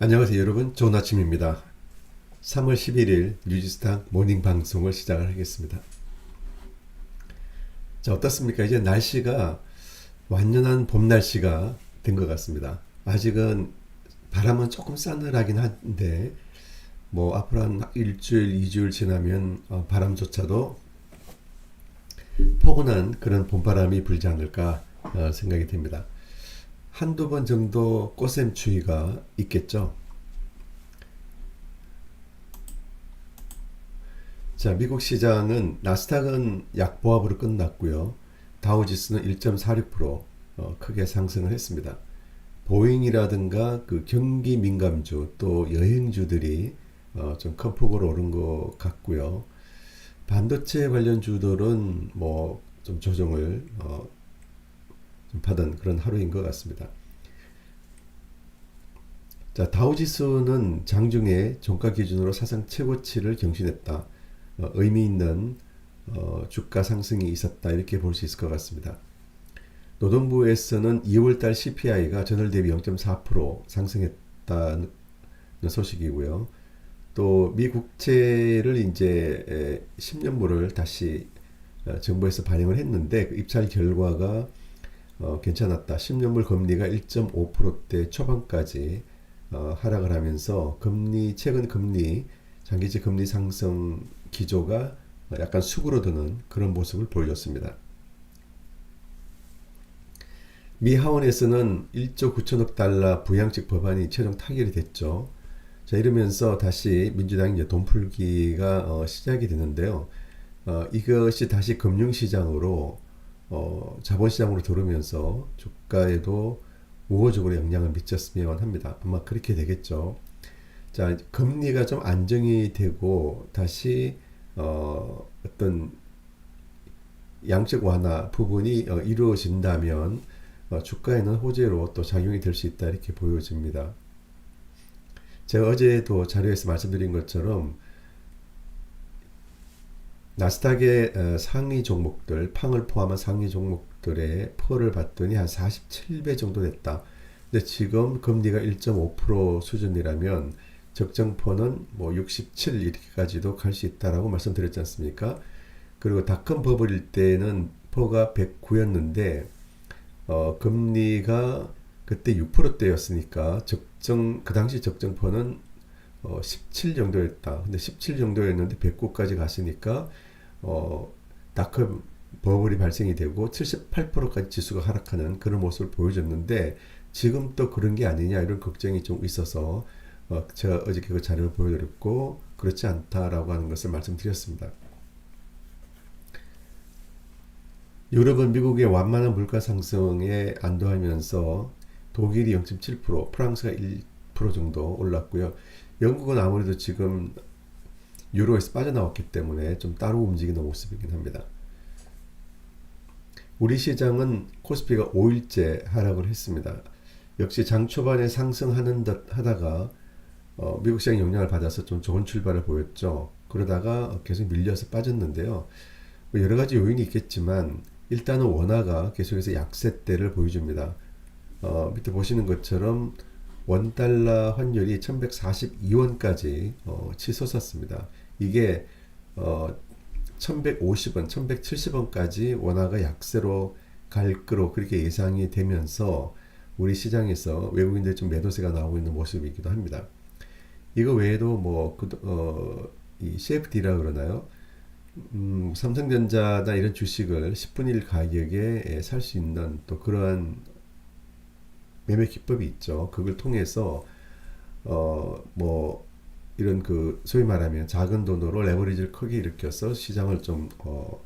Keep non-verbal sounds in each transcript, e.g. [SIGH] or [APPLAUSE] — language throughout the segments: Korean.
안녕하세요 여러분. 좋은 아침입니다. 3월 11일 뉴지스타 모닝 방송을 시작을 하겠습니다. 자 어떻습니까? 이제 날씨가 완연한 봄 날씨가 된 것 같습니다. 아직은 바람은 조금 싸늘하긴 한데 뭐 앞으로 한 일주일 이주일 지나면 어, 바람조차도 포근한 그런 봄바람이 불지 않을까 어, 생각이 됩니다 한두 번 정도 꽃샘 추위가 있겠죠. 자, 미국 시장은 나스닥은 약보합으로 끝났고요. 다우지수는 1.46% 어, 크게 상승을 했습니다. 보잉이라든가 그 경기 민감주 또 여행주들이 어, 좀큰 폭으로 오른 것 같고요. 반도체 관련 주들은 뭐 좀 조정을 어, 좀 받은 그런 하루인 것 같습니다. 자, 다우지수는 장중에 종가 기준으로 사상 최고치를 경신했다. 어, 의미 있는 어, 주가 상승이 있었다. 이렇게 볼 수 있을 것 같습니다. 노동부에서는 2월달 CPI가 전월 대비 0.4% 상승했다는 소식이고요. 또 미국채를 이제 10년물을 다시 어, 정부에서 반영을 했는데 그 입찰 결과가 어, 괜찮았다. 10년물 금리가 1.5%대 초반까지 어, 하락을 하면서 금리 최근 금리 장기채 금리 상승 기조가 약간 수그러드는 그런 모습을 보여줬습니다. 미 하원에서는 1조 9천억 달러 부양책 법안이 최종 타결이 됐죠. 자 이러면서 다시 민주당이 이제 돈 풀기가 어, 시작이 되는데요. 어, 이것이 다시 금융시장으로 어, 자본시장으로 들어오면서 주가에도 우호적으로 영향을 미쳤으면 합니다. 아마 그렇게 되겠죠. 자, 금리가 좀 안정이 되고 다시 어, 어떤 양적 완화 부분이 어, 이루어진다면 어, 주가에는 호재로 또 작용이 될 수 있다 이렇게 보여집니다. 제가 어제도 자료에서 말씀드린 것처럼 나스닥의 어, 상위 종목들, 팡을 포함한 상위 종목들의 퍼를 봤더니 한 47배 정도 됐다. 근데 지금 금리가 1.5% 수준이라면 적정퍼는 뭐 67 이렇게까지도 갈 수 있다라고 말씀드렸지 않습니까? 그리고 닷컴 버블일 때는 퍼가 109였는데 어, 금리가 그때 6%대였으니까 적정 그 당시 적정퍼는 어, 17 정도였다. 근데 17 정도였는데 109까지 갔으니까 어, 다크 버블이 발생이 되고 78%까지 지수가 하락하는 그런 모습을 보여줬는데 지금 또 그런 게 아니냐 이런 걱정이 좀 있어서 어, 제가 어저께 그 자료를 보여드렸고 그렇지 않다라고 하는 것을 말씀드렸습니다. 유럽은 미국의 완만한 물가 상승에 안도하면서 독일이 0.7%, 프랑스가 1% 정도 올랐고요. 영국은 아무래도 지금 유로에서 빠져나왔기 때문에 좀 따로 움직이는 모습이긴 합니다. 우리 시장은 코스피가 5일째 하락을 했습니다. 역시 장 초반에 상승하는 듯 하다가 어, 미국 시장 영향을 받아서 좀 좋은 출발을 보였죠. 그러다가 계속 밀려서 빠졌는데요. 뭐 여러 가지 요인이 있겠지만 일단은 원화가 계속해서 약세대를 보여줍니다. 어, 밑에 보시는 것처럼 원달러 환율이 1142원까지 어, 치솟았습니다. 이게 어, 1150원, 1170원까지 원화가 약세로 갈 거로 그렇게 예상이 되면서 우리 시장에서 외국인들 좀 매도세가 나오고 있는 모습이기도 합니다. 이거 외에도 뭐, 그, 어, 이 CFD라 그러나요? 음, 삼성전자나 이런 주식을 10분의 1 가격에 살 수 있는 또 그러한 매매 기법이 있죠. 그걸 통해서 어 뭐 이런 그 소위 말하면 작은 돈으로 레버리지를 크게 일으켜서 시장을 좀 어,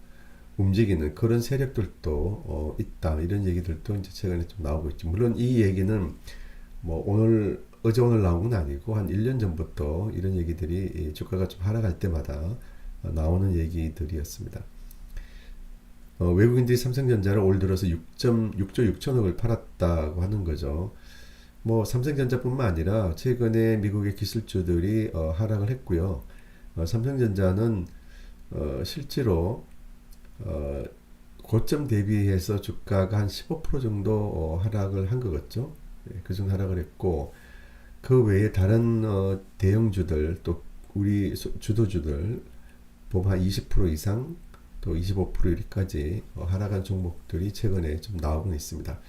움직이는 그런 세력들도 어, 있다 이런 얘기들도 이제 최근에 좀 나오고 있죠. 물론 이 얘기는 뭐 오늘 어제 오늘 나온 건 아니고 한 1년 전부터 이런 얘기들이 주가가 좀 하락할 때마다 나오는 얘기들이었습니다. 어, 외국인들이 삼성전자를 올 들어서 6.6조 6천억을 팔았다고 하는 거죠. 뭐 삼성전자뿐만 아니라 최근에 미국의 기술주들이 어, 하락을 했고요. 어, 삼성전자는 어, 실제로 어, 고점 대비해서 주가가 한 15% 정도 어, 하락을 한것 같죠. 예, 그중 하락을 했고 그 외에 다른 어, 대형주들 또 우리 소- 주도주들 보면 한 20% 이상 또 25%까지 어, 하락한 종목들이 최근에 좀 나오고 있습니다.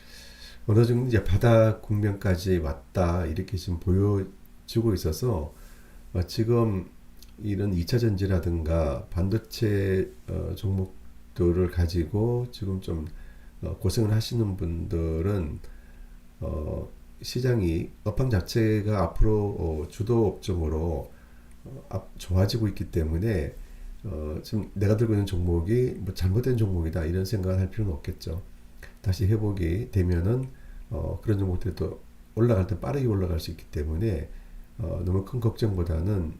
어느 정도 이제 바닥 국면까지 왔다 이렇게 지금 보여주고 있어서 어, 지금 이런 2차 전지라든가 반도체 어, 종목들을 가지고 지금 좀 어, 고생을 하시는 분들은 어, 시장이 업황 자체가 앞으로 어, 주도 업종으로 좋아지고 있기 때문에 어, 지금 내가 들고 있는 종목이 뭐 잘못된 종목이다 이런 생각을 할 필요는 없겠죠. 다시 회복이 되면은 어, 그런 종목들이 또 올라갈 때 빠르게 올라갈 수 있기 때문에 어, 너무 큰 걱정보다는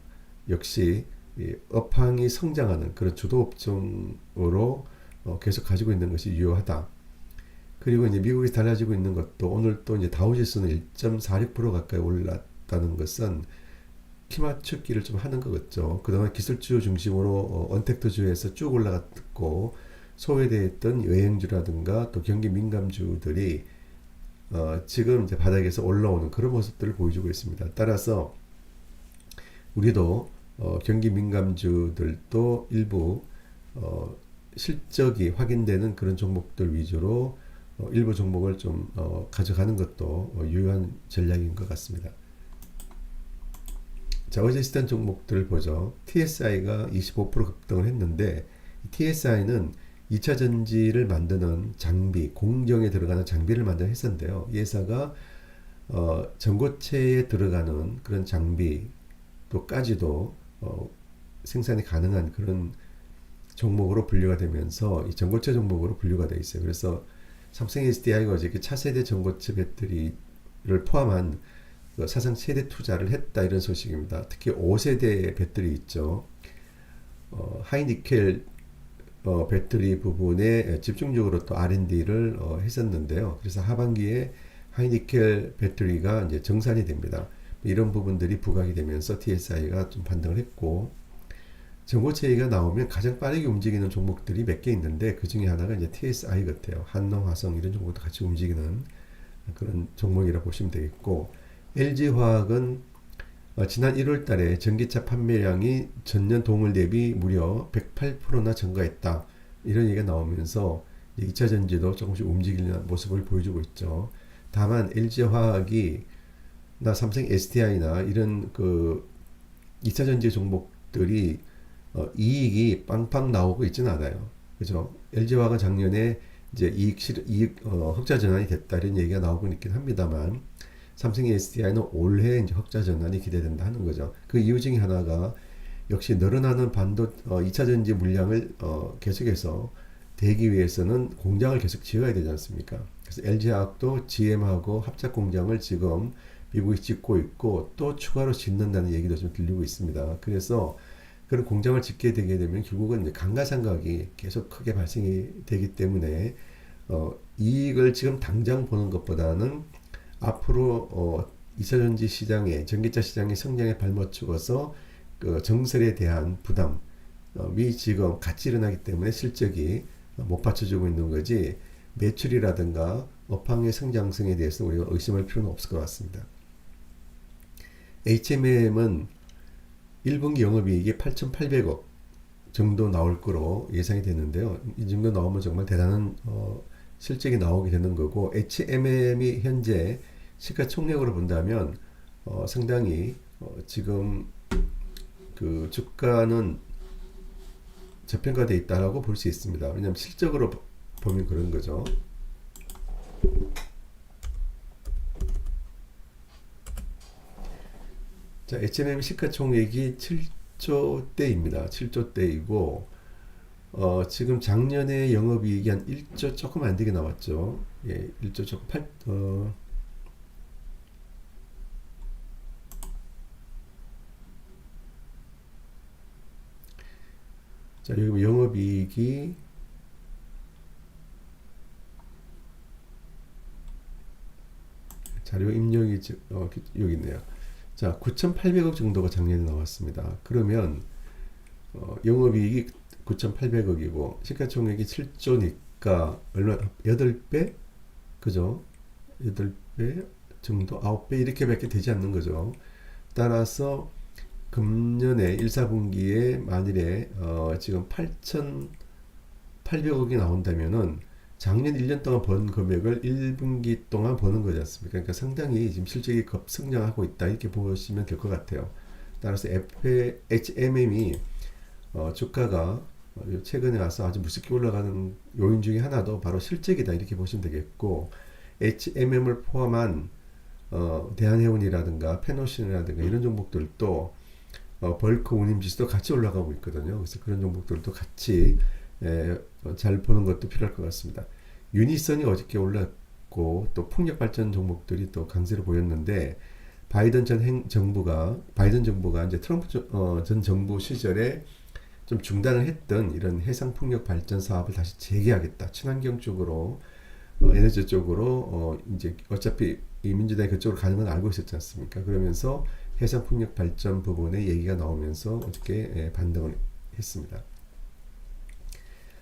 역시 이 업황이 성장하는 그런 주도 업종으로 어, 계속 가지고 있는 것이 유효하다. 그리고 이제 미국이 달라지고 있는 것도 오늘 또 이제 다우지수는 1.46% 가까이 올랐다는 것은 키 맞추기를 좀 하는 것 같죠. 그동안 기술주 중심으로 어, 언택트주에서 쭉 올라갔고 소외되었던 여행주라든가 또 경기 민감주들이 어, 지금 이제 바닥에서 올라오는 그런 모습들을 보여주고 있습니다. 따라서 우리도 어, 경기 민감주들도 일부 어, 실적이 확인되는 그런 종목들 위주로 어, 일부 종목을 좀 어, 가져가는 것도 어, 유효한 전략인 것 같습니다. 자, 어제 있었던 종목들 보죠. TSI가 25% 급등을 했는데 TSI는 2차 전지를 만드는 장비, 공정에 들어가는 장비를 만드는 회사인데요. 이 회사가 어, 전고체에 들어가는 그런 장비 또까지도 어, 생산이 가능한 그런 종목으로 분류가 되면서 이 전고체 종목으로 분류가 되어 있어요. 그래서 삼성 SDI가 그 차세대 전고체 배터리를 포함한 그 사상 최대 투자를 했다 이런 소식입니다. 특히 5세대 배터리 있죠. 어, 하이니켈 어, 배터리 부분에 집중적으로 또 R&D를 어, 했었는데요. 그래서 하반기에 하이니켈 배터리가 이제 정산이 됩니다. 이런 부분들이 부각이 되면서 TSI가 좀 반등을 했고 전고체 얘기가 나오면 가장 빠르게 움직이는 종목들이 몇 개 있는데 그 중에 하나가 이제 TSI 같아요. 한농, 화성 이런 종목도 같이 움직이는 그런 종목이라 고 보시면 되겠고 LG화학은 어, 지난 1월 달에 전기차 판매량이 전년 동월 대비 무려 108%나 증가했다. 이런 얘기가 나오면서 2차 전지도 조금씩 움직이는 모습을 보여주고 있죠. 다만 LG화학이 나 삼성 SDI나 이런 그 2차 전지 종목들이 어, 이익이 빵빵 나오고 있지는 않아요. 그죠? LG화학은 작년에 이제 이익 실 이익 어, 흑자 전환이 됐다 이런 얘기가 나오고 있긴 합니다만 삼성 SDI는 올해 이제 흑자 전환이 기대된다 하는 거죠. 그 이유 중에 하나가 역시 늘어나는 반도 어, 2차 전지 물량을 어, 계속해서 대기 위해서는 공장을 계속 지어야 되지 않습니까? 그래서 LG화학도 GM하고 합작 공장을 지금 미국이 짓고 있고 또 추가로 짓는다는 얘기도 좀 들리고 있습니다. 그래서 그런 공장을 짓게 되게 되면 결국은 이제 감가상각이 계속 크게 발생이 되기 때문에 어, 이익을 지금 당장 보는 것보다는 앞으로 어, 2차 전지 시장에 전기차 시장의 성장에 발맞추어서 그 정설에 대한 부담 어, 이 지금 같이 일어나기 때문에 실적이 못 받쳐주고 있는 거지 매출이라든가 업황의 성장성에 대해서 우리가 의심할 필요는 없을 것 같습니다. HMM은 1분기 영업이익이 8,800억 정도 나올 거로 예상이 되는데요. 이 정도 나오면 정말 대단한 어, 실적이 나오게 되는 거고 HMM이 현재 시가총액으로 본다면 어, 상당히 어, 지금 그 주가는 저평가돼 있다라고 볼 수 있습니다. 왜냐하면 실적으로 보- 보면 그런 거죠. 자, H&M 시가총액이 7조 대입니다. 7조 대이고 어, 지금 작년에 영업이익이 한 1조 조금 안 되게 나왔죠. 예, 1조 조금 8 어, 자, 여기 보면 영업이익이 자료 입력이 지- 어, 여기 있네요. 자, 9,800억 정도가 작년에 나왔습니다. 그러면 어, 영업이익이 9,800억이고 시가총액이 7조니까 얼마 8배? 그죠? 8배 정도, 9배 이렇게밖에 되지 않는 거죠. 따라서 금년에 1, 4분기에 만일에 어, 지금 8,800억이 나온다면은 작년 1년 동안 번 금액을 1분기 동안 버는 거지 않습니까? 그러니까 상당히 지금 실적이 급성장하고 있다 이렇게 보시면 될 것 같아요. 따라서 FHMM이 어, 주가가 어, 최근에 와서 아주 무섭게 올라가는 요인 중에 하나도 바로 실적이다 이렇게 보시면 되겠고 HMM을 포함한 어, 대한해운이라든가 페노신이라든가 이런 종목들도 어, 벌크 운임 지수도 같이 올라가고 있거든요. 그래서 그런 종목들도 같이 에, 어, 잘 보는 것도 필요할 것 같습니다. 유니선이 어저께 올랐고 또 풍력 발전 종목들이 또 강세를 보였는데 바이든 전 행, 정부가 바이든 정부가 이제 트럼프 전, 어, 전 정부 시절에 좀 중단을 했던 이런 해상 풍력 발전 사업을 다시 재개하겠다. 친환경 쪽으로 어, 에너지 쪽으로 어, 이제 어차피 이 민주당이 그쪽으로 가는 건 알고 있었지 않습니까? 그러면서 해상 풍력 발전 부분에 얘기가 나오면서 어저께 예, 반등을 했습니다.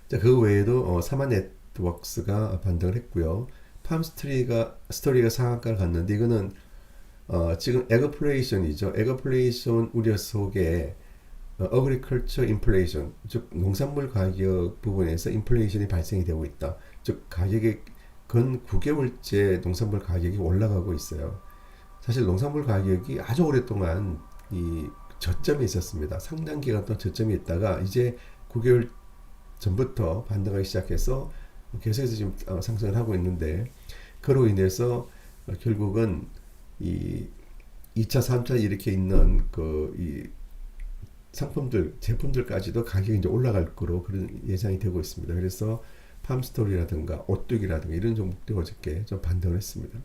자, 그 외에도 어, 사마 네트워크스가 반등을 했고요. 팜스트리가 스토리가 상한가를 갔는데 이거는 어, 지금 에그플레이션이죠. 에그플레이션 우려 속에 어, 어그리컬처 인플레이션, 즉 농산물 가격 부분에서 인플레이션이 발생이 되고 있다. 즉 가격이 근 9개월째 농산물 가격이 올라가고 있어요. 사실 농산물 가격이 아주 오랫동안 이 저점에 있었습니다. 상당 기간 동안 저점에 있다가 이제 9개월 전부터 반등하기 시작해서 계속해서 지금 어, 상승을 하고 있는데 그로 인해서 어, 결국은 이 2차, 3차 이렇게 있는 그 이 상품들, 제품들까지도 가격이 이제 올라갈 거로 그런 예상이 되고 있습니다. 그래서 팜스토리라든가 오뚜기라든가 이런 종목들 어저께 좀 반등을 했습니다.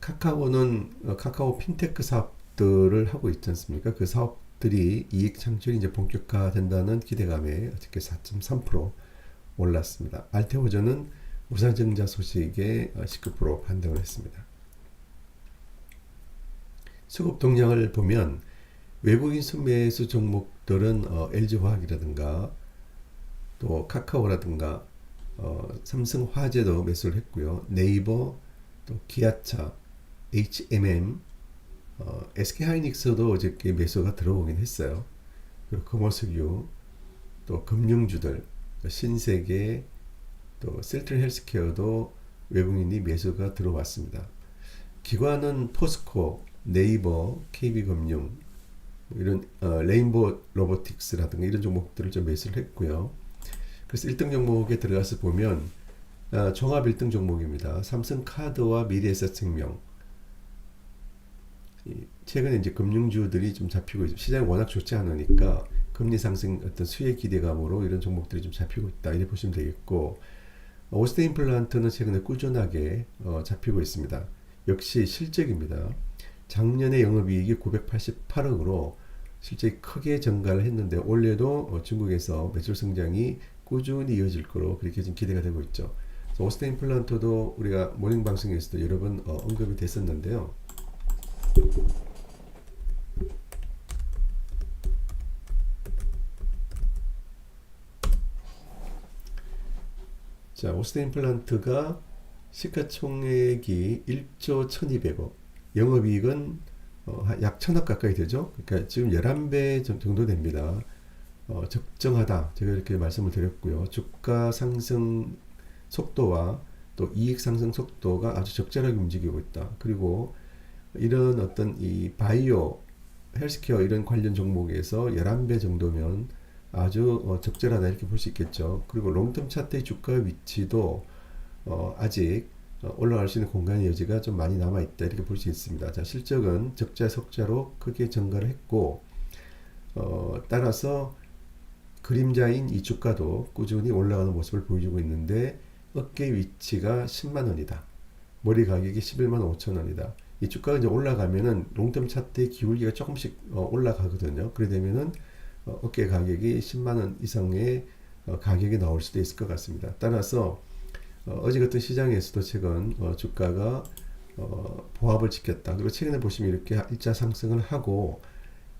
카카오는 어, 카카오 핀테크 사업들을 하고 있지 않습니까? 그 사업들이 이익 창출이 이제 본격화된다는 기대감에 어저께 4.3% 올랐습니다. 알테오전은 우상증자 소식에 19% 반등을 했습니다. 수급 동향을 보면 외국인 순매수 종목들은 어, LG화학이라든가 또 카카오라든가 어, 삼성화재도 매수를 했고요. 네이버, 또 기아차, HMM, 어, SK하이닉스도 어저께 매수가 들어오긴 했어요. 그리고 금호석유, 또 금융주들, 신세계, 또 셀트리 헬스케어도 외국인이 매수가 들어왔습니다. 기관은 포스코, 네이버, KB금융, 이런 어, 레인보 로보틱스라든가 이런 종목들을 좀 매수를 했고요. 그래서 1등 종목에 들어가서 보면 어, 종합 1등 종목입니다. 삼성카드와 미래에셋생명. 최근에 이제 금융주들이 좀 잡히고 있 시장이 워낙 좋지 않으니까 금리 상승 어떤 수혜 기대감으로 이런 종목들이 좀 잡히고 있다 이렇게 보시면 되겠고 오스테 임플란트는 최근에 꾸준하게 어, 잡히고 있습니다. 역시 실적입니다. 작년에 영업이익이 988억으로 실제 크게 증가를 했는데 올해도 어, 중국에서 매출 성장이 꾸준히 이어질 거로 그렇게 지금 기대가 되고 있죠. 오스테인 플란트도 우리가 모닝 방송에서도 여러 번 어, 언급이 됐었는데요. 자, 오스테인 플란트가 시가총액이 1조 1200억, 영업이익은 어, 약 천억 가까이 되죠. 그러니까 지금 11배 정도 됩니다. 어, 적정하다. 제가 이렇게 말씀을 드렸고요. 주가 상승 속도와 또 이익 상승 속도가 아주 적절하게 움직이고 있다. 그리고 이런 어떤 이 바이오, 헬스케어 이런 관련 종목에서 11배 정도면 아주 어, 적절하다 이렇게 볼 수 있겠죠. 그리고 롱텀 차트의 주가 위치도 어, 아직 어, 올라갈 수 있는 공간의 여지가 좀 많이 남아 있다 이렇게 볼 수 있습니다. 자 실적은 적자 석자로 크게 증가를 했고 어, 따라서 그림자인 이 주가도 꾸준히 올라가는 모습을 보여주고 있는데 어깨 위치가 10만 원이다. 머리 가격이 11만 5천 원이다. 이 주가가 이제 올라가면은 롱텀 차트의 기울기가 조금씩 어, 올라가거든요. 그래 되면은 어, 어깨 가격이 10만 원 이상의 어, 가격이 나올 수도 있을 것 같습니다. 따라서 어, 제 같은 시장에서도 최근 어, 주가가 어, 보합을 지켰다. 그리고 최근에 보시면 이렇게 1차 상승을 하고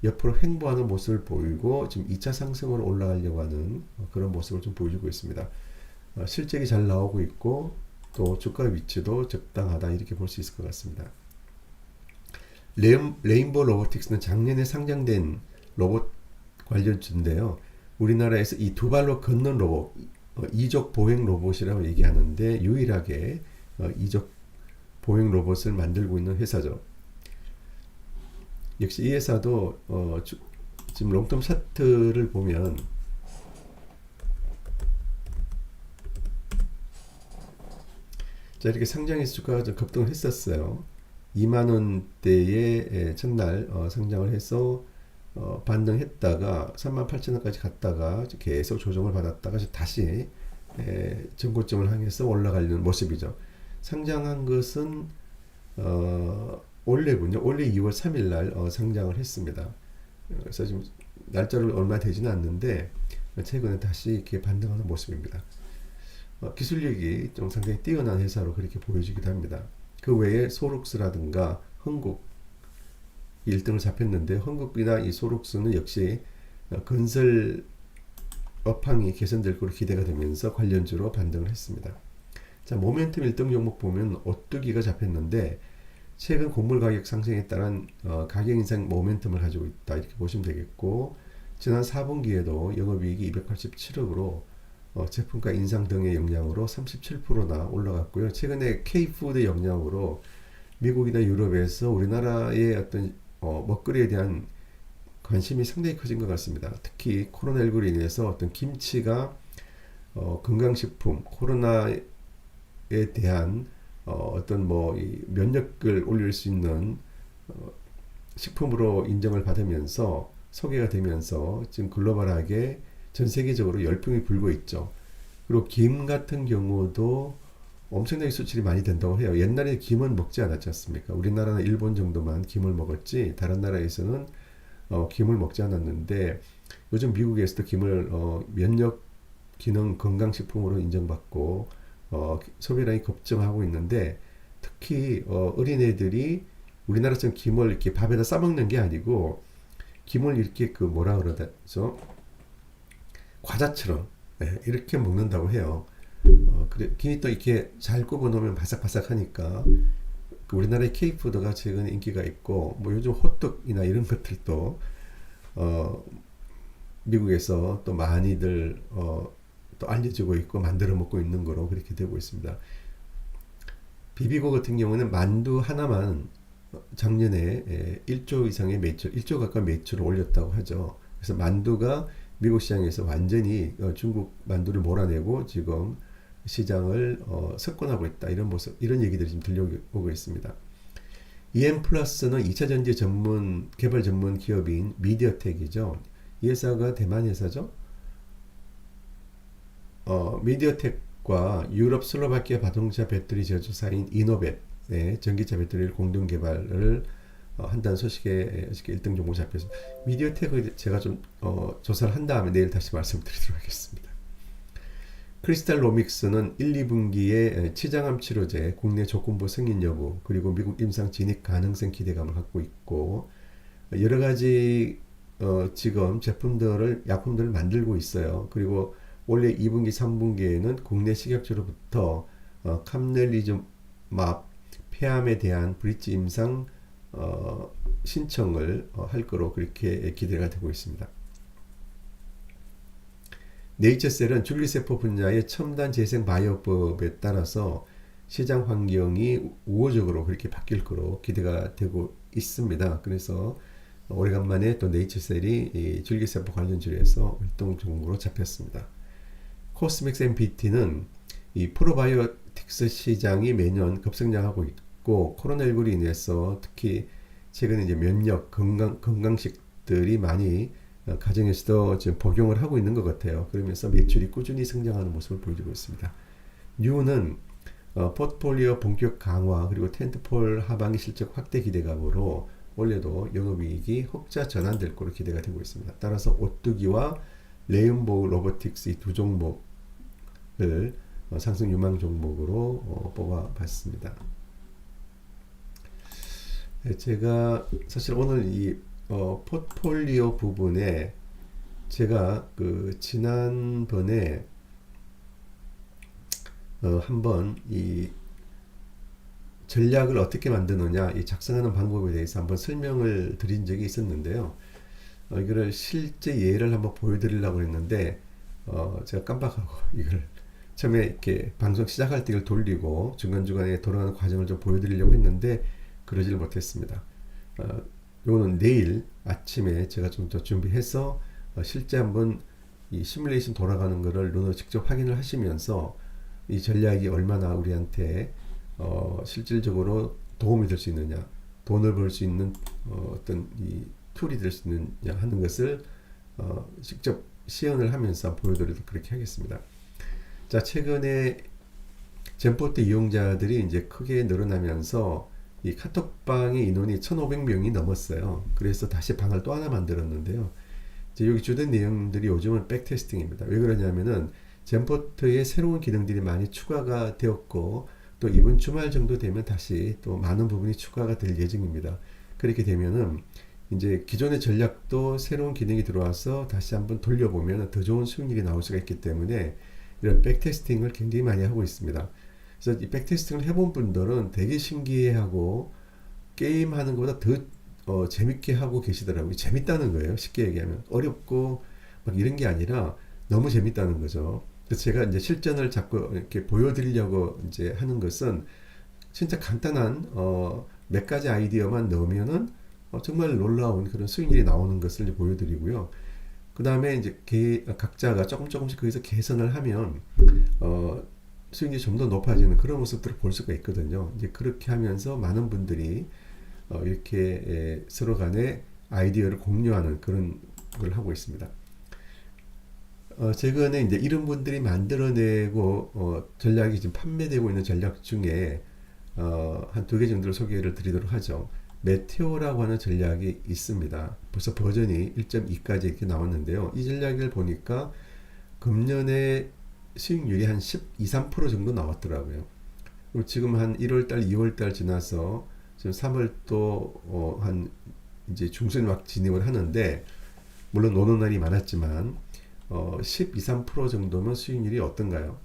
옆으로 횡보하는 모습을 보이고 지금 2차 상승으로 올라가려고 하는 어, 그런 모습을 좀 보여주고 있습니다. 어, 실적이 잘 나오고 있고 또 주가 위치도 적당하다 이렇게 볼 수 있을 것 같습니다. 레인, 레인보 로보틱스는 작년에 상장된 로봇 관련주인데요. 우리나라에서 이 두 발로 걷는 로봇, 어, 이족 보행 로봇이라고 얘기하는데 유일하게 어, 이족 보행 로봇을 만들고 있는 회사죠. 역시 이 회사도 어, 주, 지금 롱텀 차트를 보면 자 이렇게 상장해서 주가가 좀 급등을 했었어요. 2만 원대에 예, 첫날 어, 상장을 해서 어, 반등했다가 3만 8천 원까지 갔다가 계속 조정을 받았다가 다시 에, 전고점을 향해서 올라가려는 모습이죠. 상장한 것은 어, 올해군요. 올해 2월 3일 날 어, 상장을 했습니다. 그래서 지금 날짜를 얼마 되지는 않는데 최근에 다시 이렇게 반등하는 모습입니다. 어, 기술력이 좀 상당히 뛰어난 회사로 그렇게 보여지기도 합니다. 그 외에 소룩스라든가 흥국 1등을 잡혔는데 흥국이나 이 소룩스는 역시 어, 건설 업황이 개선될 것으로 기대가 되면서 관련주로 반등을 했습니다. 자, 모멘텀 1등 종목 보면 오뚜기가 잡혔는데 최근 곡물 가격 상승에 따른 어, 가격 인상 모멘텀을 가지고 있다 이렇게 보시면 되겠고 지난 4분기에도 영업이익이 287억으로 어, 제품가 인상 등의 영향으로 37%나 올라갔고요. 최근에 K푸드의 영향으로 미국이나 유럽에서 우리나라의 어떤 어, 먹거리에 대한 관심이 상당히 커진 것 같습니다. 특히 코로나19로 인해서 어떤 김치가 어, 건강식품, 코로나에 대한 어, 어떤 뭐 이 면역을 올릴 수 있는 어, 식품으로 인정을 받으면서 소개가 되면서 지금 글로벌하게 전 세계적으로 열풍이 불고 있죠. 그리고 김 같은 경우도 엄청나게 수출이 많이 된다고 해요. 옛날에 김은 먹지 않았지 않습니까? 우리나라는 일본 정도만 김을 먹었지 다른 나라에서는 어, 김을 먹지 않았는데 요즘 미국에서도 김을 어, 면역 기능 건강식품으로 인정받고 어, 소비량이 급증하고 있는데 특히 어, 어린애들이 우리나라처럼 김을 이렇게 밥에다 싸먹는 게 아니고 김을 이렇게 그 뭐라 그러죠? 과자처럼 네, 이렇게 먹는다고 해요. 어, 그래, 김이 또 이렇게 잘 굽어 놓으면 바삭바삭하니까 그 우리나라의 케이푸드가 최근에 인기가 있고 뭐 요즘 호떡이나 이런 것들도 어, 미국에서 또 많이들 어, 또 알려지고 있고 만들어 먹고 있는 거로 그렇게 되고 있습니다. 비비고 같은 경우는 만두 하나만 작년에 1조 이상의 매출, 1조 가까이 매출을 올렸다고 하죠. 그래서 만두가 미국 시장에서 완전히 어, 중국 만두를 몰아내고 지금 시장을 어, 석권하고 있다. 이런 모습, 이런 얘기들이 지금 들려오고 있습니다. EM 플러스는 2차 전지 전문, 개발 전문 기업인 미디어텍이죠. 이 회사가 대만 회사죠. 어, 미디어텍과 유럽 슬로바키아 자동차 배터리 제조사인 이노벳의 전기차 배터리를 공동 개발을 어, 한다는 소식에 어저께 1등 종목 잡혔습니다. 미디어텍을 제가 좀 어, 조사를 한 다음에 내일 다시 말씀드리도록 하겠습니다. 크리스탈 로믹스는 1, 2분기에 치장암 치료제 국내 조건부 승인 여부 그리고 미국 임상 진입 가능성 기대감을 갖고 있고 여러 가지 어, 지금 제품들을 약품들을 만들고 있어요. 그리고 올해 2분기, 3분기에는 국내 식약처로부터 어, 캄넬리즘맙 폐암에 대한 브릿지 임상 어, 신청을 어, 할 거로 그렇게 기대가 되고 있습니다. 네이처셀은 줄기세포 분야의 첨단 재생 바이오법에 따라서 시장 환경이 우호적으로 그렇게 바뀔 거로 기대가 되고 있습니다. 그래서 오래간만에 또 네이처셀이 줄기세포 관련 주에서 활동 종목으로 잡혔습니다. 코스믹스 MPT는 이 프로바이오틱스 시장이 매년 급성장하고 있고 코로나19로 인해서 특히 최근에 이제 면역 건강 건강식들이 많이 어, 가정에서도 지금 복용을 하고 있는 것 같아요. 그러면서 매출이 꾸준히 성장하는 모습을 보여주고 있습니다. 뉴는 어, 포트폴리오 본격 강화 그리고 텐트폴 하반기 실적 확대 기대감으로 올해도 영업이익이 흑자 전환될 것으로 기대가 되고 있습니다. 따라서 오뚜기와 레인보우 로보틱스 이 두 종목 을 어, 상승 유망 종목으로 어, 뽑아봤습니다. 네, 제가 사실 오늘 이 어, 포트폴리오 부분에 제가 그 지난번에 어, 한번 이 전략을 어떻게 만드느냐, 이 작성하는 방법에 대해서 한번 설명을 드린 적이 있었는데요. 어, 이거를 실제 예를 한번 보여드리려고 했는데, 어, 제가 깜빡하고 [LAUGHS] 이걸 처음에 이렇게 방송 시작할 때 이걸 돌리고 중간중간에 돌아가는 과정을 좀 보여드리려고 했는데, 그러지를 못했습니다. 어, 요거는 내일 아침에 제가 좀 더 준비해서 어, 실제 한번 이 시뮬레이션 돌아가는 거를 눈으로 직접 확인을 하시면서 이 전략이 얼마나 우리한테 어, 실질적으로 도움이 될 수 있느냐, 돈을 벌 수 있는 어, 어떤 이 툴이 될 수 있느냐 하는 것을 어, 직접 시연을 하면서 보여드리도록 그렇게 하겠습니다. 자, 최근에 젠포트 이용자들이 이제 크게 늘어나면서 이 카톡방의 인원이 1,500명이 넘었어요. 그래서 다시 방을 또 하나 만들었는데요. 이제 여기 주된 내용들이 요즘은 백테스팅입니다. 왜 그러냐면은 젠포트에 새로운 기능들이 많이 추가가 되었고 또 이번 주말 정도 되면 다시 또 많은 부분이 추가가 될 예정입니다. 그렇게 되면은 이제 기존의 전략도 새로운 기능이 들어와서 다시 한번 돌려보면 더 좋은 수익률이 나올 수가 있기 때문에 이런 백테스팅을 굉장히 많이 하고 있습니다. 그래서 이 백테스팅을 해본 분들은 되게 신기해하고 게임하는 것보다 더 어, 재밌게 하고 계시더라고요. 재밌다는 거예요. 쉽게 얘기하면 어렵고 막 이런 게 아니라 너무 재밌다는 거죠. 그래서 제가 이제 실전을 자꾸 이렇게 보여드리려고 이제 하는 것은 진짜 간단한 어, 몇 가지 아이디어만 넣으면은 어, 정말 놀라운 그런 수익률이 나오는 것을 보여드리고요. 그 다음에 이제 개, 각자가 조금 조금씩 거기서 개선을 하면 어, 수익률이 좀 더 높아지는 그런 모습들을 볼 수가 있거든요. 이제 그렇게 하면서 많은 분들이 어, 이렇게 에, 서로 간에 아이디어를 공유하는 그런 걸 하고 있습니다. 어, 최근에 이제 이런 분들이 만들어내고 어, 전략이 지금 판매되고 있는 전략 중에 어, 한 두 개 정도를 소개를 드리도록 하죠. 메테오라고 하는 전략이 있습니다. 벌써 버전이 1.2까지 이렇게 나왔는데요. 이 전략을 보니까 금년에 수익률이 한 12, 3% 정도 나왔더라고요. 그리고 지금 한 1월달, 2월달 지나서 지금 3월 또한 어, 이제 중순 막 진입을 하는데 물론 노는 날이 많았지만 어, 12, 3% 정도면 수익률이 어떤가요?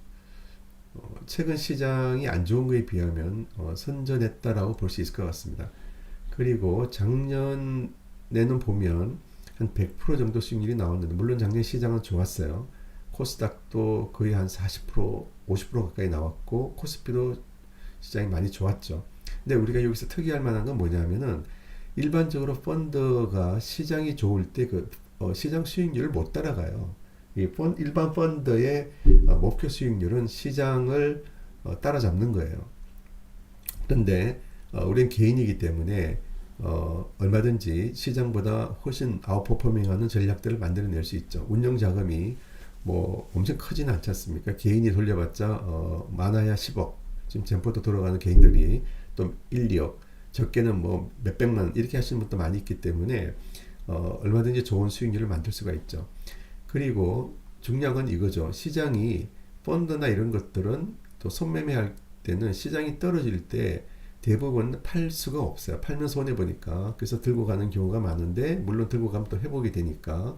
어, 최근 시장이 안 좋은 거에 비하면 어, 선전했다라고 볼 수 있을 것 같습니다. 그리고 작년에는 보면 한 100% 정도 수익률이 나왔는데 물론 작년 시장은 좋았어요. 코스닥도 거의 한 40%, 50% 가까이 나왔고 코스피도 시장이 많이 좋았죠. 근데 우리가 여기서 특이할 만한 건 뭐냐면은 일반적으로 펀드가 시장이 좋을 때그 어, 시장 수익률을 못 따라가요. 이 펀, 일반 펀드의 어, 목표 수익률은 시장을 어, 따라잡는 거예요. 그런데 어, 우리는 개인이기 때문에 어, 얼마든지 시장보다 훨씬 아웃퍼포밍하는 전략들을 만들어낼 수 있죠. 운영 자금이 뭐 엄청 크지는 않지 않습니까? 개인이 돌려봤자 어, 많아야 10억. 지금 젠포도 돌아가는 개인들이 또 1, 2억. 적게는 뭐 몇백만 원 이렇게 하시는 분도 많이 있기 때문에 어, 얼마든지 좋은 수익률을 만들 수가 있죠. 그리고 중요한 건 이거죠. 시장이 펀드나 이런 것들은 또 손매매할 때는 시장이 떨어질 때 대부분 팔 수가 없어요. 팔면 손해 보니까 그래서 들고 가는 경우가 많은데 물론 들고 가면 또 회복이 되니까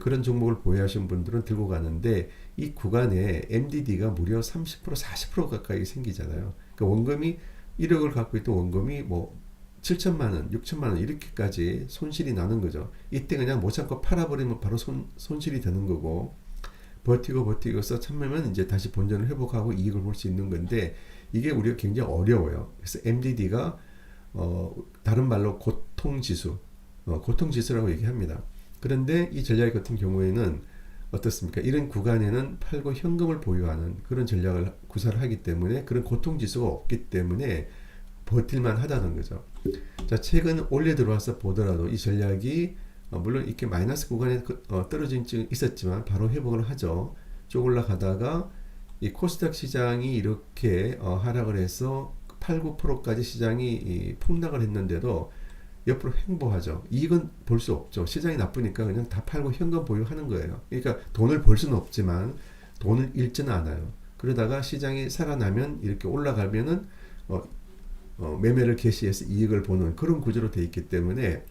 그런 종목을 보유하신 분들은 들고 가는데 이 구간에 MDD가 무려 30% 40% 가까이 생기잖아요. 그러니까 원금이 1억을 갖고 있던 원금이 뭐 7천만 원, 6천만 원 이렇게까지 손실이 나는 거죠. 이때 그냥 못 참고 팔아버리면 바로 손, 손실이 되는 거고 버티고 버티고서 참으면 이제 다시 본전을 회복하고 이익을 볼 수 있는 건데 이게 우리가 굉장히 어려워요. 그래서 MDD가 어, 다른 말로 고통지수, 어, 고통지수라고 얘기합니다. 그런데 이 전략 같은 경우에는 어떻습니까? 이런 구간에는 팔고 현금을 보유하는 그런 전략을 구사를 하기 때문에 그런 고통 지수가 없기 때문에 버틸만 하다는 거죠. 자, 최근 올려 들어와서 보더라도 이 전략이 어, 물론 이렇게 마이너스 구간에 그, 어, 떨어진 적 있었지만 바로 회복을 하죠. 쭉 올라가다가 이 코스닥 시장이 이렇게 어, 하락을 해서 8, 9%까지 시장이 폭락을 했는데도 옆으로 횡보하죠. 이익은 볼 수 없죠. 시장이 나쁘니까 그냥 다 팔고 현금 보유하는 거예요. 그러니까 돈을 벌 수는 없지만 돈을 잃지는 않아요. 그러다가 시장이 살아나면 이렇게 올라가면은 어, 어, 매매를 개시해서 이익을 보는 그런 구조로 되어 있기 때문에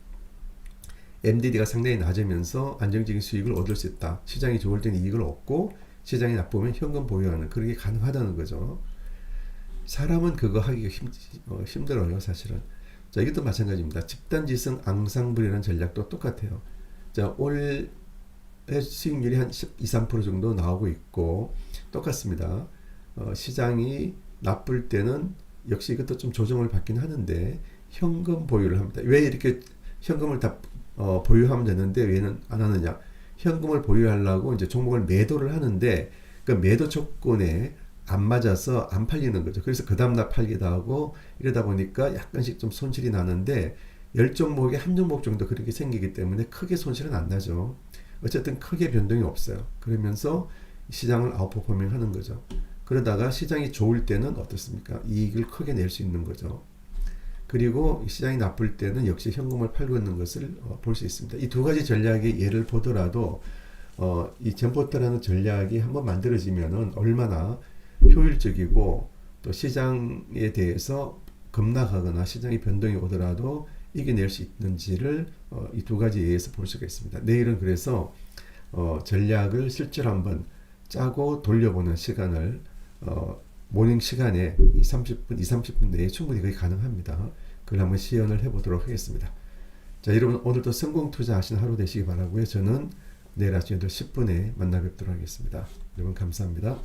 MDD가 상당히 낮으면서 안정적인 수익을 얻을 수 있다. 시장이 좋을 때는 이익을 얻고 시장이 나쁘면 현금 보유하는 그게 가능하다는 거죠. 사람은 그거 하기가 힘, 어, 힘들어요, 사실은. 자, 이것도 마찬가지입니다. 집단지성 앙상블이라는 전략도 똑같아요. 자, 올 수익률이 한 12, 3% 정도 나오고 있고 똑같습니다. 어, 시장이 나쁠 때는 역시 이것도 좀 조정을 받긴 하는데 현금 보유를 합니다. 왜 이렇게 현금을 다 어, 보유하면 되는데 왜는 안 하느냐? 현금을 보유하려고 이제 종목을 매도를 하는데 그 매도 조건에 안 맞아서 안 팔리는 거죠. 그래서 그 다음날 팔기도 하고 이러다 보니까 약간씩 좀 손실이 나는데 열 종목에 한 종목 정도 그렇게 생기기 때문에 크게 손실은 안 나죠. 어쨌든 크게 변동이 없어요. 그러면서 시장을 아웃퍼포밍 하는 거죠. 그러다가 시장이 좋을 때는 어떻습니까? 이익을 크게 낼 수 있는 거죠. 그리고 시장이 나쁠 때는 역시 현금을 팔고 있는 것을 어, 볼수 있습니다. 이 두 가지 전략의 예를 보더라도 어, 이 젠포트라는 전략이 한번 만들어지면은 얼마나 효율적이고 또 시장에 대해서 급락하거나 시장의 변동이 오더라도 이겨낼 수 있는지를 어, 이 두 가지 예에서 볼 수가 있습니다. 내일은 그래서 어, 전략을 실제로 한번 짜고 돌려보는 시간을 어, 모닝 시간에 이 30분, 2, 30분 내에 충분히 그게 가능합니다. 그걸 한번 시연을 해보도록 하겠습니다. 자, 여러분 오늘도 성공 투자하신 하루 되시기 바라고요. 저는 내일 아침 8시 10분에 만나 뵙도록 하겠습니다. 여러분 감사합니다.